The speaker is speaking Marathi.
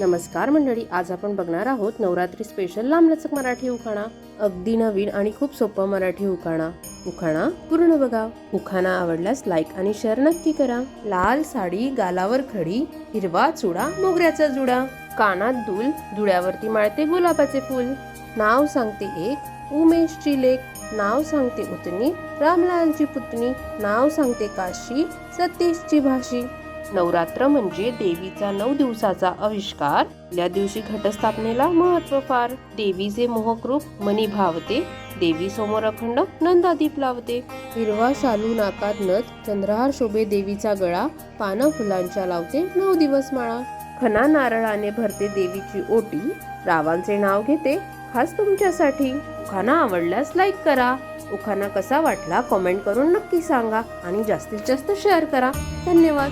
नमस्कार मंडळी आज आपण बघणार आहोत नवरात्री स्पेशल लांबलचक मराठी उखाणा. अगदी नवीन आणि खूप सोपं मराठी उखाणा. उखाणा पूर्ण बघा. उखाणा आवडल्यास लाईक आणि शेअर नक्की करा. लाल साडी गालावर खडी हिरवा चुडा मोगऱ्याचा जुडा. कानात दुल धुळ्यावरती माळते गुलाबाचे फूल. नाव सांगते एक उमेशची लेख. नाव सांगते उतनी रामलालची पुतणी. नाव सांगते काशी सतीशची भाषी. नवरात्र म्हणजे देवीचा नऊ दिवसाचा आविष्कार. या दिवशी घटस्थापनेला महत्त्व फार. देवीचे मोहक रूप मनी भावते देवी समोर अखंड नंदादीप लावते. हिरवा शालू नाकात नथ चंद्रहार शोभे देवीचा गळा पानं फुलांच्या लावते नऊ दिवस माळा. खना नारळाने भरते देवीची ओटी रावांचे नाव घेते खास तुमच्यासाठी. उखाणा आवडल्यास लाईक करा. उखाणा कसा वाटला कमेंट करून नक्की सांगा आणि जास्तीत जास्त शेअर करा. धन्यवाद.